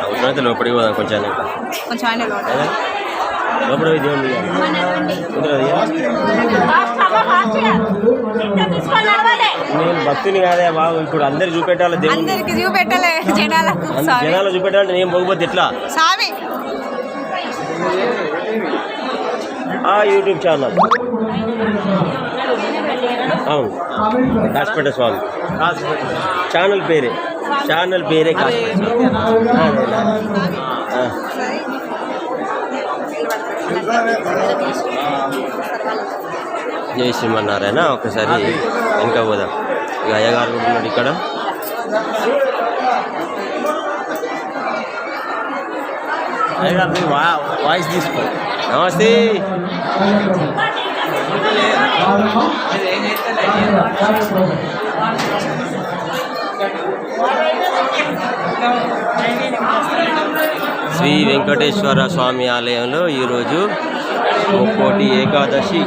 అవసరమైతే లోపలికి పోదాం కొంచెం. కొంచెం ఆయన లోపల ఇక. నేను భక్తుని కాదే బాబు ఇప్పుడు అందరు చూపెట్టాలి అందరికి చూపెట్టలే జనాలకు జనాలు చూపెట్టాలంటే నేను పోకపోతే ఎట్లా? స్వామి. ఆ యూట్యూబ్ ఛానల్. అవును. కాసిపేట స్వామి. ఛానల్ పేరే. ఛానల్ పేరే జై శ్రీమన్నారాయణ. ఒకసారి వెనక పోదాం. ఇక అయ్యగారు కూడా ఉన్నాడు ఇక్కడ. వాయిస్ తీసుకో. నమస్తే. శ్రీ వెంకటేశ్వర స్వామి ఆలయంలో ఈరోజు ముక్కోటి ఏకాదశి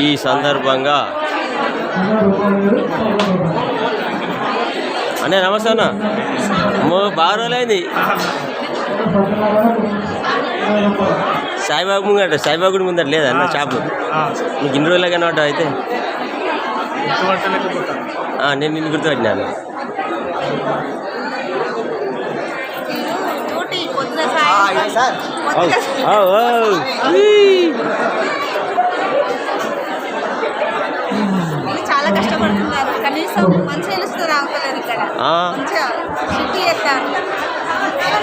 ఈ సందర్భంగా. అనే నమస్తే అన్న. బాగా రోజులైంది. సాయిబాబు ముంగట సాయిబాబు గుడి ముందట లేదా అన్న షాపు? నీకు ఇన్ని రోజులే కనబడ్డా అయితే? ఆ, నేను నిన్ను గుర్తుపట్టినాను. చాలా కష్టపడుతున్నారు. కనీసం ఇక్కడ.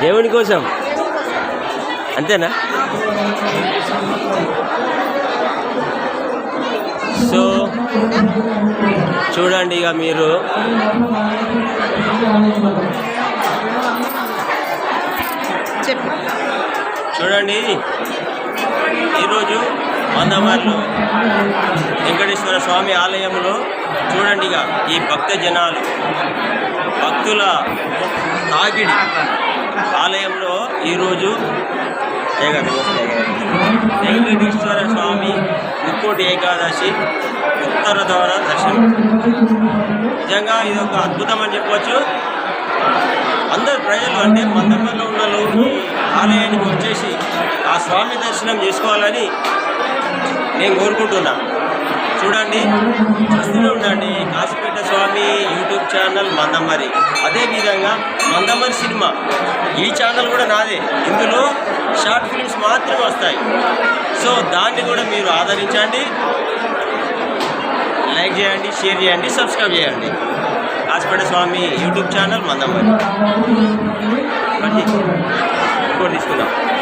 దేవుని కోసం. అంతేనా? సో చూడండి ఇక మీరు. చూడండి ఈరోజు మందమర్లు వెంకటేశ్వర స్వామి ఆలయంలో చూడండి ఇక ఈ భక్త జనాలు. భక్తుల తాగిడి ఆలయంలో ఈరోజు వెంకటేశ్వర స్వామి ముక్కోటి ఏకాదశి ఉత్తర ద్వార దర్శనం. నిజంగా ఇది ఒక అద్భుతం అని చెప్పవచ్చు అందరు ప్రజలు అంటే మందమల్లో ఉన్న లోపు ఆలయానికి వచ్చేసి ఆ స్వామి దర్శనం చేసుకోవాలని నేను కోరుకుంటున్నా. చూడండి చూస్తూనే ఉండండి. కాసిపేట స్వామి ఛానల్ మందమరి. అదేవిధంగా మందమరి సినిమా. ఈ ఛానల్ కూడా నాదే. ఇందులో షార్ట్ ఫిల్మ్స్ మాత్రమే వస్తాయి. సో దాన్ని కూడా మీరు ఆదరించండి. లైక్ చేయండి షేర్ చేయండి సబ్స్క్రైబ్ చేయండి. Kasipeta Swamy YouTube channel Mandamarri. ఇంకోటి తీసుకుందాం